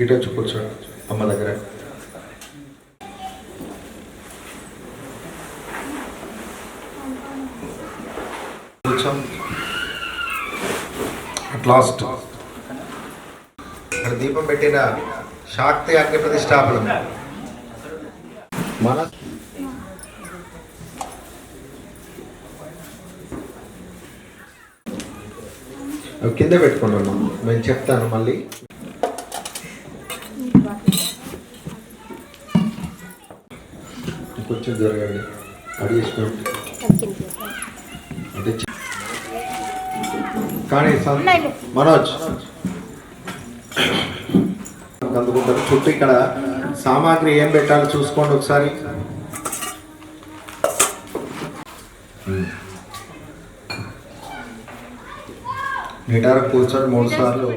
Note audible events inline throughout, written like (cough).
ఇటు వచ్చి కూర్చోండి అమ్మ దగ్గర. At last. అక్కడ దీపం పెట్టిన శాక్తి అగ్ని ప్రతిష్టాపనం మన అవి కింద పెట్టుకున్నాను నేను చెప్తాను మళ్ళీ. కొంచెం జరగండి. అడిగేసుకోండి అంటే కానీ మనోజ్. అందుకుంటారు. చుట్టూ ఇక్కడ సామాగ్రి ఏం పెట్టాలో చూసుకోండి ఒకసారి. నిటారు కూర్చొని మూడు సార్లు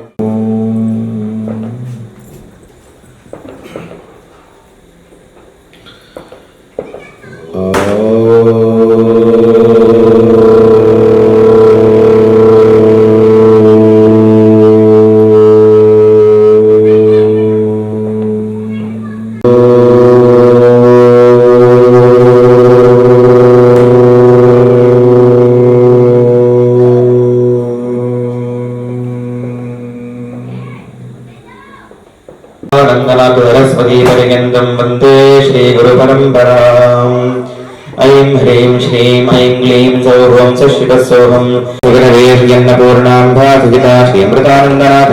सोहम सुगणवेर्यन्नपूर्णाम्भासुहिता श्रीमृतानन्दनाथ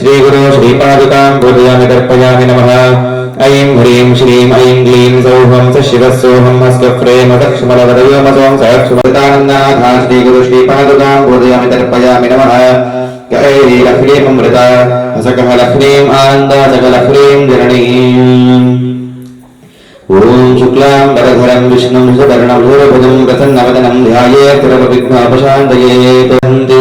श्रीगुरो श्रीपादुकां पूजयामि तर्पयामि नमः ऐं ह्रीं श्रीं ऐं ग्लीं सौहं स शिवः सोहं हस्तप्रेमदक्षमलवदयोमसों सहक्षमृतानन्दनाथ श्रीगुरु श्रीपादुकां पूजयामि तर्पयामि नमः कैरीलह्रीमृता हसकः लह्रीम् आनन्दासकलह्रीं जननी ॐ शुक्लाम् वरधरम् विष्णुम् सुवर्णम् भूरभुजम् प्रसन्नवदनम् ध्यायेत् सर्वविघ्नोपशान्तयेत् वन्दे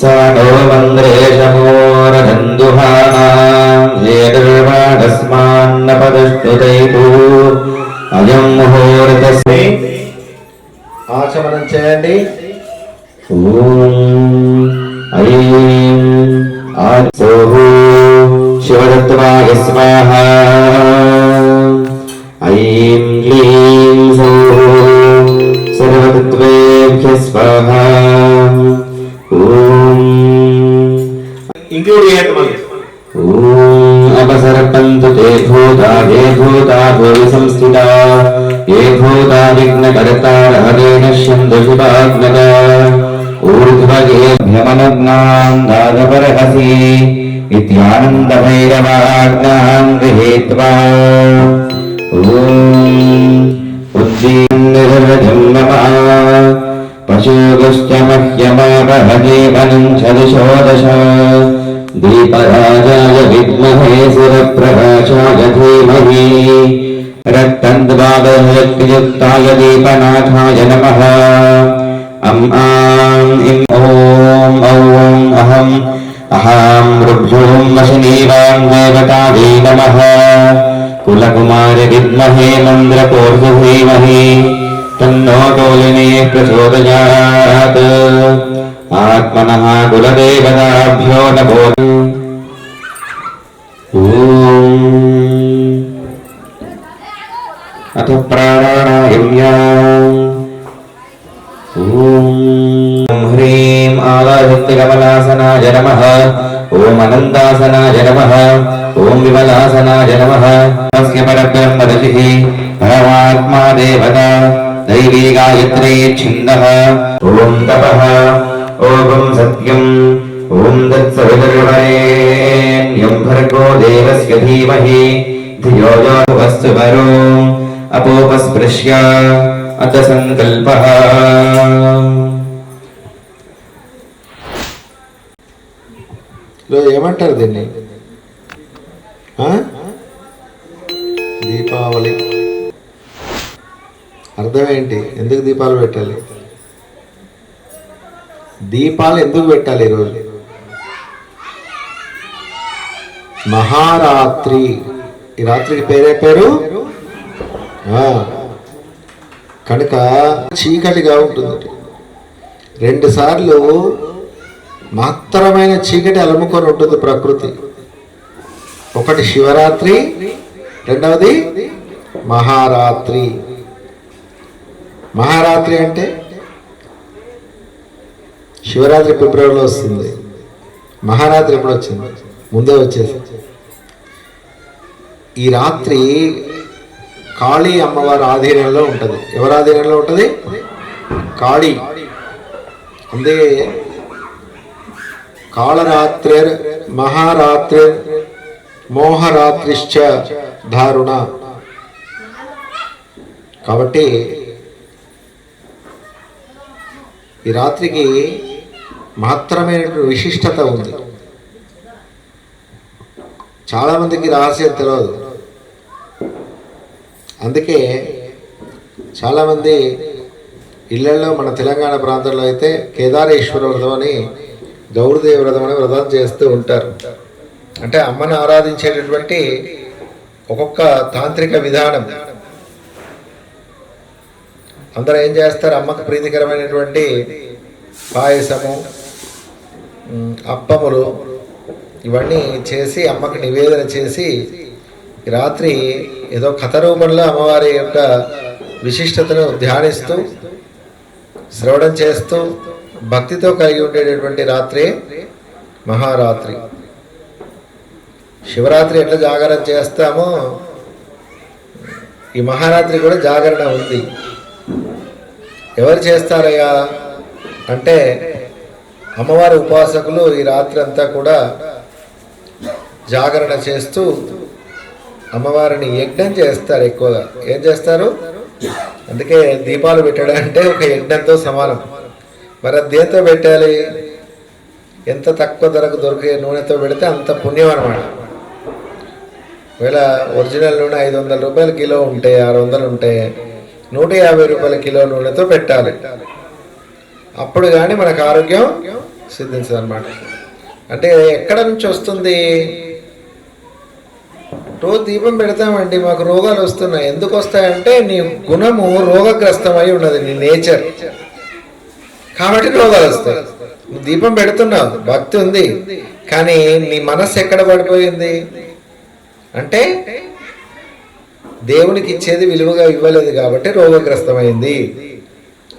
सा नो मन्द्रेशमोरधन्दुहानाम् हेदर्वाणस्मान्नपदस्तुतैतु अयम् मुहूर्तस्मै ఆచమనం చేయండి ॐ ऐं आनन्दभैरवाज्ञाम् गृहीत्वा उद्दीन्निर्वजम् नमः पशुगुश्च मह्यमापहजीवनम् च दिशोदश दीपराजाय विद्महे सुरप्रकाशाय धीमहि रक्तम् द्वादशक्तियुक्ताय दीपनाथाय नमः। अम् आम् इम् ॐ औं अहम् అహం రుభ్యోం వశనీవాం దేవతాదే నమ కులకుమార విద్మహే మంద్రకోర్ధీమహే తన్నో కౌలినే ప్రచోదయాత్ ఆత్మన కులదేవతాభ్యో నభో ॐ विमलासनाय नमः तस्य परब्रह्मऋषिः परमात्मा देवता दैवी गायत्री छिन्दः ॐ तपः ॐ सत्यम् ॐ तत्सवितुर्वरेण्यं भर्गो देवस्य धीमहि धियो यो वस्तु वरो अपोपस्पृश्य अथ सङ्कल्पः లో ఏమంటారు దీన్ని ఆ? దీపావళి. అర్థం ఏంటి ఎందుకు దీపాలు పెట్టాలి? దీపాలు ఎందుకు పెట్టాలి ఈరోజు? మహారాత్రి. ఈ రాత్రికి పేరే పేరు? కనుక చీకటిగా ఉంటుంది రెండు సార్లు మహత్తరమైన చీకటి అలముకొని ఉంటుంది ప్రకృతి. ఒకటి శివరాత్రి రెండవది మహారాత్రి. మహారాత్రి అంటే శివరాత్రి ఫిబ్రవరిలో వస్తుంది. మహారాత్రి ఎప్పుడు వచ్చింది? ముందే వచ్చేసి ఈ రాత్రి కాళీ అమ్మవారి ఆధీనంలో ఉంటుంది. ఎవరి ఆధీనంలో ఉంటుంది? కాళీ. అందుకే కాళరాత్రి మహారాత్రి మోహరాత్రిశ్చ దారుణ కాబట్టి ఈ రాత్రికి మహత్తరమైనటువంటి విశిష్టత ఉంది. చాలామందికి రహస్యం తెలియదు అందుకే చాలామంది ఇళ్ళలో మన తెలంగాణ ప్రాంతంలో అయితే కేదారేశ్వర వ్రతం అని గౌరదేవ వ్రతం అని వ్రతం చేస్తూ ఉంటారు. అంటే అమ్మను ఆరాధించేటటువంటి ఒక్కొక్క తాంత్రిక విధానం. అందరూ ఏం చేస్తారు? అమ్మకు ప్రీతికరమైనటువంటి పాయసము అప్పములు ఇవన్నీ చేసి అమ్మకు నివేదన చేసి రాత్రి ఏదో కథ రూపంలో అమ్మవారి యొక్క విశిష్టతను ధ్యానిస్తూ శ్రవణం చేస్తూ భక్తితో కలిగి ఉండేటటువంటి రాత్రి మహారాత్రి. శివరాత్రి ఎట్లా జాగరణ చేస్తామో ఈ మహారాత్రి కూడా జాగరణ ఉంది. ఎవరు చేస్తారయ్యా? అంటే అమ్మవారి ఉపాసకులు ఈ రాత్రి అంతా కూడా జాగరణ చేస్తూ అమ్మవారిని యజ్ఞం చేస్తారు ఎక్కువగా. ఏం చేస్తారు? అందుకే దీపాలు పెట్టడం అంటే ఒక యజ్ఞంతో సమానం. మరి అది దేంతో పెట్టాలి? ఎంత తక్కువ ధరకు దొరికే నూనెతో పెడితే అంత పుణ్యం అనమాట ఒకవేళ ఒరిజినల్ నూనె ఐదు వందల రూపాయల కిలో ఉంటే ఆరు వందలు ఉంటే నూట యాభై రూపాయల కిలో నూనెతో పెట్టాలి. అప్పుడు కానీ మనకు ఆరోగ్యం సిద్ధించదు అనమాట అంటే ఎక్కడ నుంచి వస్తుంది? రోజు దీపం పెడతామండి మాకు రోగాలు వస్తున్నాయి. ఎందుకు వస్తాయంటే నీ గుణము రోగగ్రస్తమై ఉన్నది నీ నేచర్. కాబట్టి రోగాలు వస్తాయి. దీపం పెడుతున్నావు భక్తి ఉంది. కానీ నీ మనస్సు ఎక్కడ పడిపోయింది? అంటే దేవునికి ఇచ్చేది విలువగా ఇవ్వలేదు కాబట్టి రోగగ్రస్తమైంది.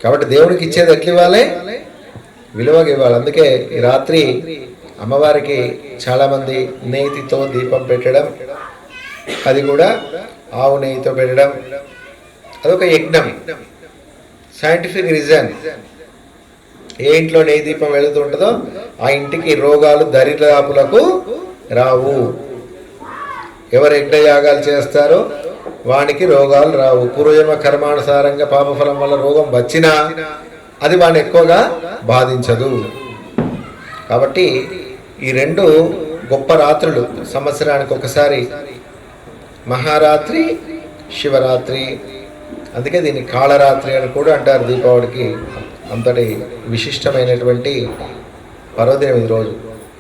కాబట్టి దేవునికి ఇచ్చేది ఎట్లా ఇవ్వాలి విలువగా ఇవ్వాలి. అందుకే ఈ రాత్రి అమ్మవారికి చాలామంది నెయ్యితో దీపం పెట్టడం అది కూడా ఆవు నెయ్యితో పెట్టడం అదొక యజ్ఞం. సైంటిఫిక్ రీజన్ ఏ ఇంట్లో నెయ్యి దీపం వెళుతుంటుందో ఆ ఇంటికి రోగాలు దరిద్రాపులకు రావు. ఎవరు యజ్ఞయాగాలు చేస్తారో వానికి రోగాలు రావు. పూర్వజన్మ కర్మానుసారంగా పాపఫలం వల్ల రోగం వచ్చినా అది వాడిని ఎక్కువగా బాధించదు. కాబట్టి ఈ రెండు గొప్ప రాత్రులు సంవత్సరానికి ఒకసారి మహారాత్రి శివరాత్రి అందుకే దీన్ని కాళరాత్రి అని కూడా అంటారు దీపావళికి. అంతటి విశిష్టమైనటువంటి పర్వదినం ఈరోజు రోజు.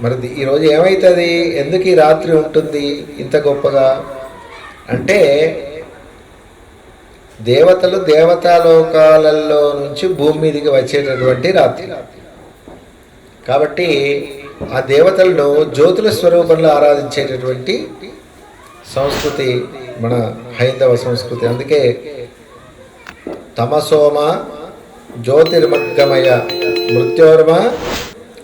మరి ఈరోజు ఏమవుతుంది ఎందుకు ఈ రాత్రి ఉంటుంది ఇంత గొప్పగా? అంటే దేవతలు దేవతాలోకాలలో నుంచి భూమి మీదకి వచ్చేటటువంటి రాత్రి. కాబట్టి ఆ దేవతలను జ్యోతుల స్వరూపంలో ఆరాధించేటటువంటి సంస్కృతి మన హైందవ సంస్కృతి. అందుకే తమసోమ జ్యోతిర్మగ్గమయ మృత్యోర్మ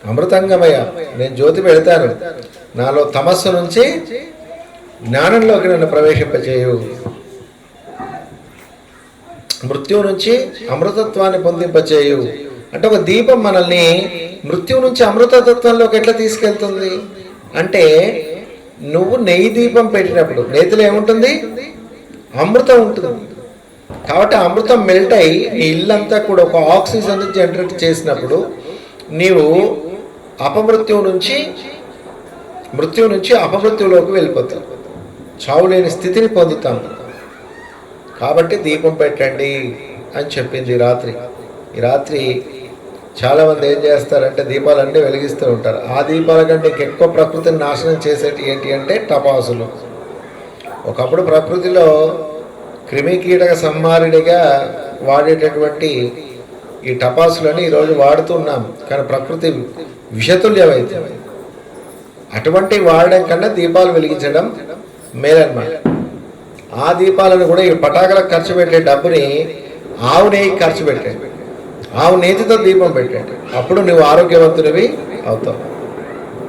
అమృతంగమయ. నేను జ్యోతి పెడతాను. నాలో తమస్సు నుంచి జ్ఞానంలోకి నన్ను ప్రవేశింపచేయు. మృత్యువు నుంచి అమృతత్వాన్ని పొందింపచేయు. అంటే ఒక దీపం మనల్ని మృత్యువు నుంచి అమృతతత్వంలోకి ఎట్లా తీసుకెళ్తుంది? అంటే నువ్వు నెయ్యి దీపం పెట్టినప్పుడు నేతిలో ఏముంటుంది? అమృతం ఉంటుంది. కాబట్టి అమృతం మెల్ట్ అయ్యి నీ ఇల్లంతా కూడా ఒక ఆక్సిజన్ జనరేట్ చేసినప్పుడు నీవు అపమృత్యువు నుంచి మృత్యువు నుంచి అపమృత్యువులోకి వెళ్ళిపోతాం. చావు లేని స్థితిని పొందుతాం. కాబట్టి దీపం పెట్టండి అని చెప్పింది ఈ రాత్రి. ఈ రాత్రి చాలామంది ఏం చేస్తారంటే దీపాలన్నీ వెలిగిస్తూ ఉంటారు. ఆ దీపాల కంటే ఎక్కువ ప్రకృతిని నాశనం చేసేటి ఏంటి అంటే టపాసులు. ఒకప్పుడు ప్రకృతిలో క్రిమికీటక సంహారుడిగా వాడేటటువంటి ఈ టపాసులని ఈరోజు వాడుతున్నాం కానీ ప్రకృతి విషతుల్యమైతే అటువంటి వాడడం కన్నా దీపాలు వెలిగించడం మేలన్నమాట ఆ దీపాలను కూడా ఈ పటాకులకు ఖర్చు పెట్టే డబ్బుని ఆవు నెయ్యి ఖర్చు పెట్టాడు ఆవు నేతితో దీపం పెట్టాడు అప్పుడు నువ్వు ఆరోగ్యవంతునివి అవుతావు.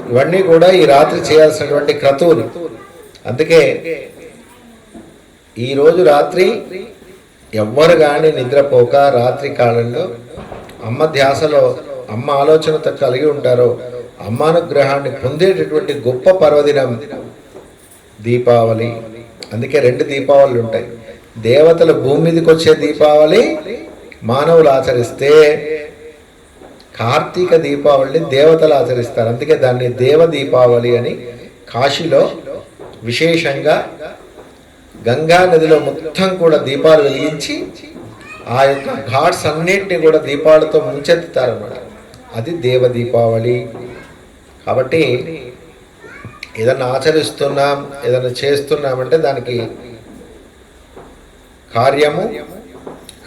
ఇవన్నీ కూడా ఈ రాత్రి చేయాల్సినటువంటి క్రతువులు. అందుకే ఈరోజు రాత్రి ఎవ్వరు కానీ నిద్రపోక రాత్రి కాలంలో అమ్మ ధ్యాసలో అమ్మ ఆలోచనతో కలిగి ఉంటారో అమ్మానుగ్రహాన్ని పొందేటటువంటి గొప్ప పర్వదినం దీపావళి. అందుకే రెండు దీపావళి ఉంటాయి. దేవతలు భూమి మీదకి వచ్చే దీపావళి మానవులు ఆచరిస్తే కార్తీక దీపావళిని దేవతలు ఆచరిస్తారు. అందుకే దాన్ని దేవ దీపావళి అని కాశీలో విశేషంగా గంగా నదిలో మొత్తం కూడా దీపాలు వెలిగించి ఆ యొక్క ఘాట్స్ అన్నింటినీ కూడా దీపాలతో ముంచెత్తుతారన్నమాట. అది దేవ దీపావళి కాబట్టి ఏదన్నా ఆచరిస్తున్నాం ఏదన్నా చేస్తున్నామంటే దానికి కార్యము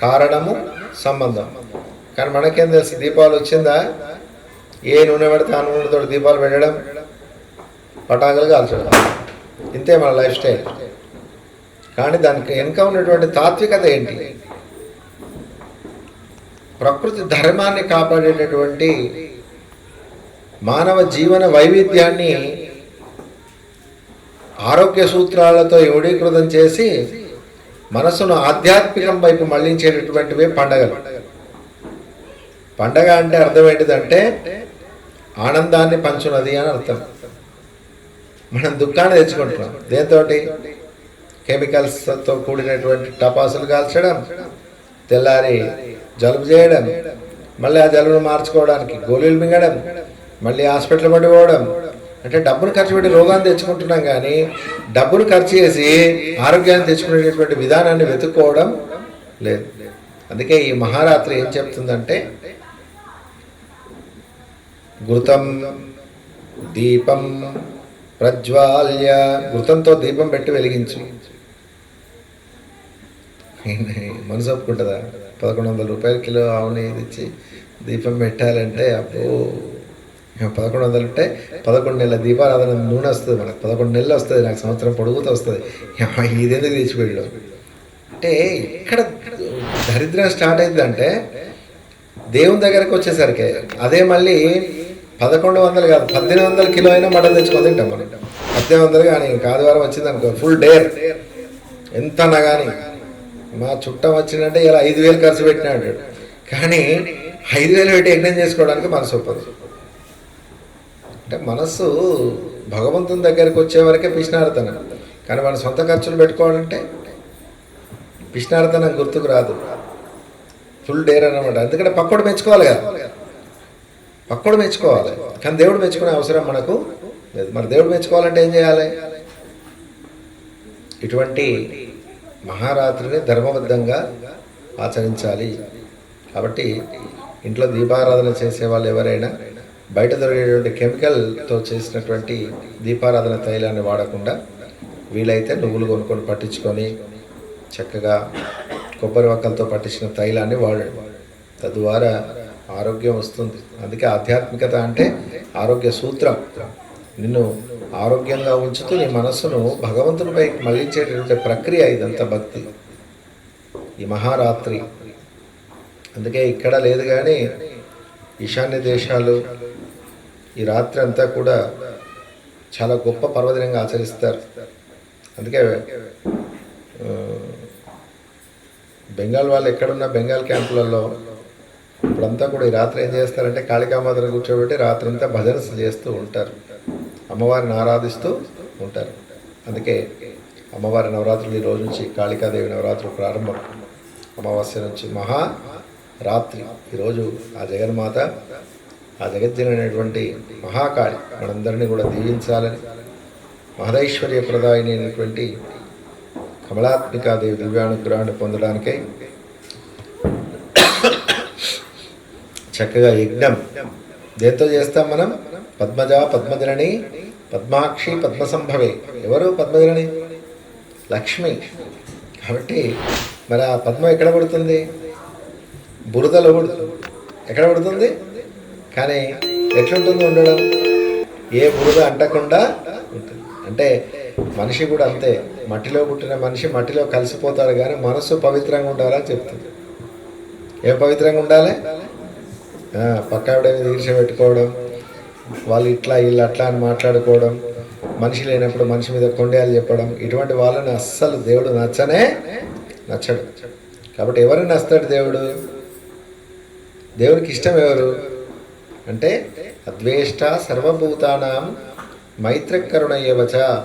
కారణము సంబంధం. కానీ మనకేం తెలుసు దీపావళి వచ్చిందా? ఏ నూనె పెడితే ఆ నూనెతో దీపాలు పెట్టడం? పటాకులు కాల్చడం. ఇంతే మన లైఫ్ స్టైల్. కానీ దానికి వెనుక ఉన్నటువంటి తాత్వికత ఏంటి? ప్రకృతి ధర్మాన్ని కాపాడేటటువంటి మానవ జీవన వైవిధ్యాన్ని ఆరోగ్య సూత్రాలతో యోడీకృతం చేసి మనసును ఆధ్యాత్మికం వైపు మళ్ళించేటటువంటివే పండగలు. పండగ అంటే అర్థం ఏంటిదంటే ఆనందాన్ని పంచున్నది అని అర్థం. మనం దుఃఖాన్ని తెచ్చుకుంటున్నాం. దేంతో కెమికల్స్తో కూడినటువంటి టపాసులు కాల్చడం తెల్లారి జలుబు చేయడం మళ్ళీ ఆ జలుబును మార్చుకోవడానికి గోళీలు మింగడం మళ్ళీ హాస్పిటల్ పడిపోవడం అంటే డబ్బును ఖర్చు పెట్టి రోగాన్ని తెచ్చుకుంటున్నాం కానీ డబ్బును ఖర్చు చేసి ఆరోగ్యాన్ని తెచ్చుకునేటటువంటి విధానాన్ని వెతుక్కోవడం లేదు. అందుకే ఈ మహారాత్రి ఏం చెప్తుందంటే ఘృతం దీపం ప్రజ్వాల్య. ఘృతంతో దీపం పెట్టి వెలిగించు. (laughs) మనసు ఒప్పుకుంటుందా? పదకొండు వందల రూపాయల కిలో ఆవుని తెచ్చి దీపం పెట్టాలంటే అప్పుడు పదకొండు వందలు ఉంటే పదకొండు నెలల దీపారాధన నూనె వస్తుంది మనకు. పదకొండు నెలలు వస్తుంది నాకు సంవత్సరం పొడుగుతూ వస్తుంది. ఇదెందుకు తెచ్చిపోయాడు అంటే ఇక్కడ దరిద్రం స్టార్ట్ అయిందంటే దేవుని దగ్గరకు వచ్చేసరికి అదే మళ్ళీ పదకొండు వందలు కాదు పద్దెనిమిది వందల కిలో అయినా మటన్ తెచ్చుకొని తింటాం మనం. పద్దెనిమిది వందలు కానీ ఇంకా ఆదివారం వచ్చింది అనుకో ఫుల్ డేర్. ఎంత అన్నా కానీ. మా చుట్టం వచ్చిందంటే ఇలా ఐదు వేలు ఖర్చు పెట్టినాడు. కానీ ఐదు వేలు పెట్టి యజ్ఞం చేసుకోవడానికి మనసు ఒప్పదు. అంటే మనస్సు భగవంతుని దగ్గరికి వచ్చే వరకే పిష్నార్థనం కానీ మన సొంత ఖర్చులు పెట్టుకోవాలంటే పిష్నార్థనం గుర్తుకు రాదు. ఫుల్ డేర్ అనమాట ఎందుకంటే పక్కోడు మెచ్చుకోవాలి కదా. పక్కోడు మెచ్చుకోవాలి. కానీ దేవుడు మెచ్చుకునే అవసరం మనకు లేదు. మరి దేవుడు మెచ్చుకోవాలంటే ఏం చేయాలి? ఇటువంటి మహారాత్రిని ధర్మబద్ధంగా ఆచరించాలి. కాబట్టి ఇంట్లో దీపారాధన చేసే వాళ్ళు ఎవరైనా బయట దొరికేటువంటి కెమికల్తో చేసినటువంటి దీపారాధన తైలాన్ని వాడకుండా వీలైతే నువ్వులు కొనుక్కొని పట్టించుకొని చక్కగా కొబ్బరి వక్కలతో పట్టించిన తైలాన్ని వాడండి తద్వారా ఆరోగ్యం వస్తుంది. అందుకే ఆధ్యాత్మికత అంటే ఆరోగ్య సూత్రం. నిన్ను ఆరోగ్యంగా ఉంచుతూ నీ మనస్సును భగవంతునిపై మళ్ళించేటటువంటి ప్రక్రియ ఇదంతా భక్తి. ఈ మహారాత్రి. అందుకే ఇక్కడ లేదు కానీ ఈశాన్య దేశాలు ఈ రాత్రి అంతా కూడా చాలా గొప్ప పర్వదినంగా ఆచరిస్తారు. అందుకే బెంగాల్ వాళ్ళు ఎక్కడున్న బెంగాల్ క్యాంపులలో ఇప్పుడంతా కూడా ఈ రాత్రి ఏం చేస్తారంటే కాళికామాతను కూర్చోబెట్టి రాత్రి అంతా భజన చేస్తూ ఉంటారు. అమ్మవారిని ఆరాధిస్తూ ఉంటారు. అందుకే అమ్మవారి నవరాత్రులు ఈ రోజు నుంచి కాళికాదేవి నవరాత్రులు ప్రారంభం. అమావాస్య నుంచి మహా రాత్రి ఈరోజు ఆ జగన్మాత ఆ జగజ్జనైనటువంటి మహాకాళి మనందరినీ కూడా దీవించాలని మహదైశ్వర్య ప్రదాయిని అయినటువంటి కమలాత్మికాదేవి దివ్యానుగ్రహాన్ని పొందడానికై చక్కగా యజ్ఞం దేంతో చేస్తాం మనం? పద్మజ పద్మజనని పద్మాక్షి పద్మసంభవే. ఎవరు పద్మజనని? లక్ష్మి. కాబట్టి మరి ఆ పద్మం ఎక్కడ పడుతుంది? బురదలో పడుతుంది. ఎక్కడ పుడుతుంది? కానీ ఎట్లుంటుంది ఉండడం? ఏ బురద అంటకుండా ఉంటుంది. అంటే మనిషి కూడా అంతే. మట్టిలో పుట్టిన మనిషి మట్టిలో కలిసిపోతాడు కానీ మనస్సు పవిత్రంగా ఉండాలని చెప్తుంది. ఏం పవిత్రంగా ఉండాలి? పక్క ఆవిడ మీద పెట్టుకోవడం వాళ్ళు ఇట్లా వీళ్ళు అట్లా అని మాట్లాడుకోవడం మనిషి లేనప్పుడు మనిషి మీద కొండేయాలు చెప్పడం ఇటువంటి వాళ్ళని అస్సలు దేవుడు నచ్చనే నచ్చడు. కాబట్టి ఎవరిని నస్తాడు దేవుడు? దేవునికి ఇష్టం ఎవరు? అంటే అద్వేష్ట సర్వభూతానాం మైత్రకరుణ ఏవచ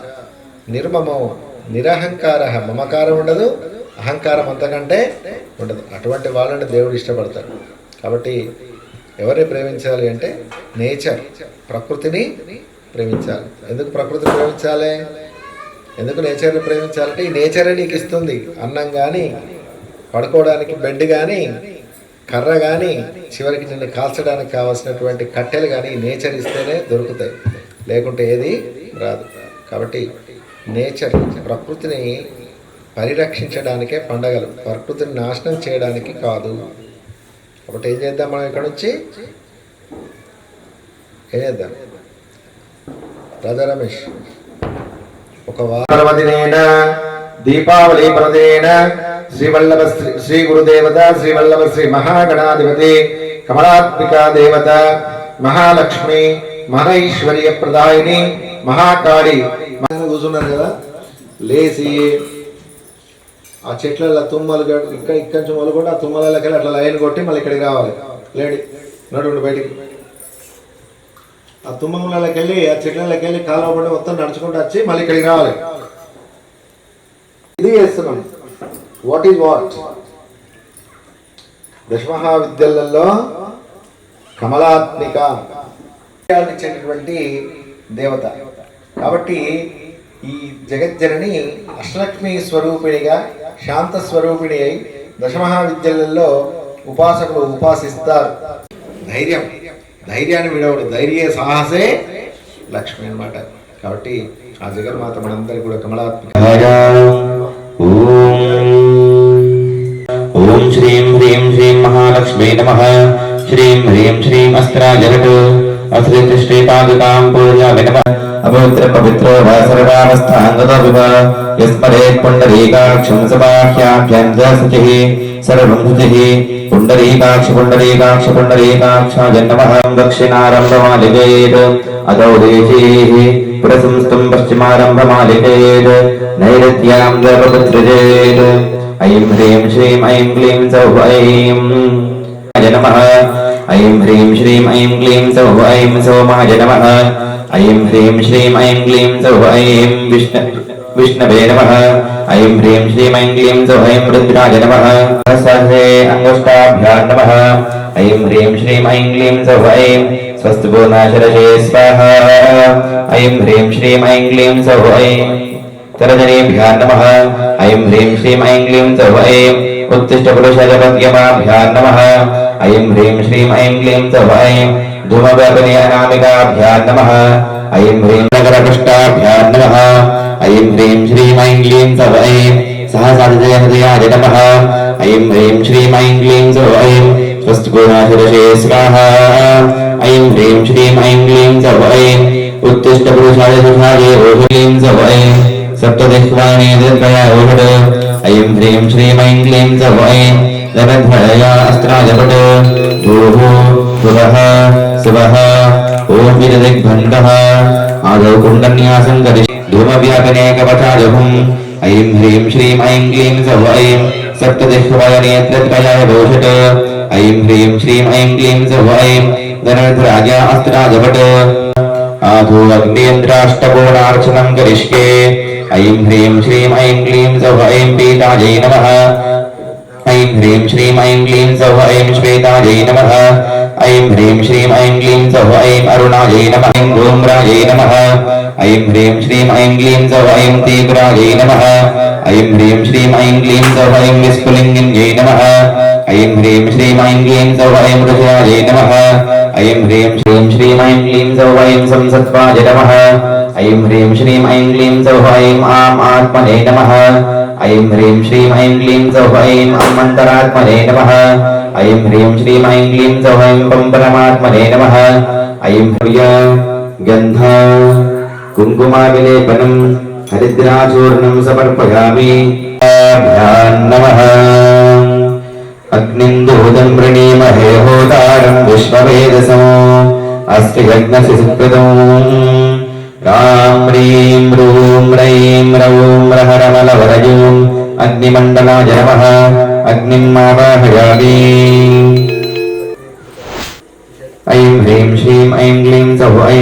నిర్మమం నిరహంకార. మమకారం ఉండదు అహంకారం అంతకంటే ఉండదు. అటువంటి వాళ్ళని దేవుడు ఇష్టపడతాడు. కాబట్టి ఎవరిని ప్రేమించాలి అంటే నేచర్ ప్రకృతిని ప్రేమించాలి. ఎందుకు ప్రకృతిని ప్రేమించాలి? ఎందుకు నేచర్ని ప్రేమించాలంటే ఈ నేచరే నీకు ఇస్తుంది. అన్నం కానీ పడుకోవడానికి బెడ్ కానీ కర్ర కానీ చివరికి నిన్ను కాల్చడానికి కావాల్సినటువంటి కట్టెలు కానీ నేచర్ ఇస్తేనే దొరుకుతాయి. లేకుంటే ఏది రాదు. కాబట్టి నేచర్ ప్రకృతిని పరిరక్షించడానికే పండగలు. ప్రకృతిని నాశనం చేయడానికి కాదు. కాబట్టి ఏం చేద్దాం మనం ఇక్కడ నుంచి? ఏం చేద్దాం? రాజా రమేష్ ఒక వారవదినేన దీపావళి ప్రదేన శ్రీవల్లభ శ్రీ శ్రీ గురుదేవత శ్రీవల్లభ శ్రీ మహాగణాధిపతి కమలాత్మిక దేవత మహాలక్ష్మి మహైశ్వర్య ప్రదాయిని మహాకాళి. కూర్చున్నారు కదా? లేచి ఆ చెట్లలో తుమ్మలు గడ- ఇక్కడ ఇక్కడ నుంచి కూడా ఆ తుమ్మలకి అట్లా లైన్ కొట్టి మళ్ళీ ఇక్కడికి రావాలి. లేడి నడుండి బయటికి. ఆ తుమ్మలకి వెళ్ళి ఆ చెట్లకి వెళ్ళి కాలువ పడి మొత్తం నడుచుకుంటూ వచ్చి మళ్ళీ ఇక్కడికి రావాలి. ఇది చేస్తున్నాం. వాట్ ఈజ్ వాట్ దశమహావిద్యలలో కమలాత్మిక. ఇచ్చేటటువంటి దేవత. కాబట్టి ఈ జగజ్జనని అష్టలక్ష్మి స్వరూపిణిగా శాంత స్వరూపిణి అయి దశమహావిద్యలలో ఉపాసకులు ఉపాసిస్తారు. ధైర్యం. ధైర్యాన్ని విడవడు. ధైర్య సాహసే లక్ష్మి అన్నమాట. కాబట్టి ఆ జగన్మాత మనందరికీ కూడా కమలాత్మక ఓం శ్రీం హ్రీం శ్రీం మహాలక్ష్మీ నమ. శ్రీం హ్రీం శ్రీం అస్త్రాజగట్ అశ్రిత శ్రీపాదుకాం పూజామి నమ అపవిత్ర పవిత్రో వా సర్వావస్థాంగత వివ యస్మరేత్ పుండరీకాక్షం సబాహ్యాభ్యం శుచిః సర్వం శుచిః పుండరీకాక్ష పుండరీకాక్ష పుండరీకాక్షాయ నమః దక్షిణారంభమాలికేత్ అదౌ దేశీः పురసంస్థం పశ్చిమారంభమాలికేత్ నైరుత్యాం దర్భపత్రజేత్ ఐం హ్రీం శ్రీం ఐం హ్రీం శ్రీం ఐం క్లీం సౌః ఐం సోమాయ నమః ఐం హ్రీం శ్రీం ఐం క్లీం సౌః ఐం విష్ణు విష్ణవే నమః ఐం హ్రీం శ్రీం ఐం క్లీం సౌః ఐం రుద్రాయ నమః సహస్రే అంగుష్టాభ్యాం నమః ఐం హ్రీం శ్రీం ఐం క్లీం సౌః ఐం స్వస్తి పూర్ణాశరశే స్వాహ ఐం హ్రీం శ్రీం ఐం క్లీం సౌః ఐం తరజనేభ్యాం నమః ఐం హ్రీం శ్రీం ఐం క్లీం సౌః ఐం ఉత్తిష్ట పురుషజపద్యమాభ్యాం నమః ఐం హ్రీం శ్రీం ఐం క్లీం సౌః ఐం ధూమవ్యాపిని అనామికాభ్యాం నమః ఐం హ్రీం నగరపుష్టాభ్యాం నమః ఐం హ్రీం శ్రీం ఐం క్లీం సౌః ఐం సహసాధజయ హృదయాయ నమః ఐం హ్రీం శ్రీం ఐం క్లీం సౌః ఐం స్వస్తి పూర్ణాశిరశే స్వాహ ఐం హ్రీం శ్రీం ఐం క్లీం సౌః ఐం ఉత్తిష్ట పురుషాయ సుషాయ ఓహ్రీం సౌః ఐం సప్తదిక్వాణి దీర్ఘయ ఓషడ్ ఐం హ్రీం శ్రీం ఐం క్లీం సౌః ఐం ధనధ్వయ అస్త్రాజపట్ భూః భువః శివః ఓం విదదిగ్భండః ఆదౌ కుండన్యాసం కరి ధూమవ్యాపనే కవచాజహుం ఐం హ్రీం శ్రీం ఐం క్లీం సౌః ఐం సప్తదిక్వాయ నేత్రత్రయాయ భూషట్ ఐం హ్రీం శ్రీం ఐం క్లీం సౌః ఐం ధనధ్రాజ అస్త్రాజపట్ ఆధో అగ్నేంద్రాష్టకోణార్చనం కరిష్యే ఐం హ్రీం శ్రీం ఐం క్లీం సౌః ఐం పీతాజై నమః ఐం హ్రీం శ్రీం ఐం క్లీం సౌః ఐం శ్వేతాజై నమః ఐం హ్రీం శ్రీం ఐం క్లీం సౌః ఐం అరుణాజై నమః ఐం ధూమ్రాజై నమః ఐం హ్రీం శ్రీం ఐం క్లీం సౌః ఐం తీవ్రాజై నమః ఐం హ్రీం శ్రీం ఐం క్లీం సౌః ఐం విస్ఫులింగిన్యై నమః ఐం హ్రీం శ్రీం ఐం క్లీం సౌః ఐం ఋషయాజై నమః ఐం హ్రీం శ్రీం శ్రీం ఐం క్లీం సౌః ఐం సంసత్వాయ నమః ఐం హ్రీం ऐं ह्रीं श्रीं ऐं क्लीं सौः ऐं अम्मन्तरात्मने नमः ऐं ह्रीं श्रीं ऐं क्लीं सौः ऐं पम्परमात्मने नमः ऐं ह्रिय गन्ध कुङ्कुमाविलेपनं हरिद्राचूर्णं समर्पयामि नमः अग्निन्दूतं प्रणीमहे होतारं विश्ववेदसम् अस्ति यज्ञसि सुकृतम् రాం హ్రీం రూం రైం రౌం రహరమలవరజూం అగ్నిమండలాయ నమ అగ్నిం మావాహయామి ఐం హ్రీం శ్రీం ఐం గ్లీం సహు ఐ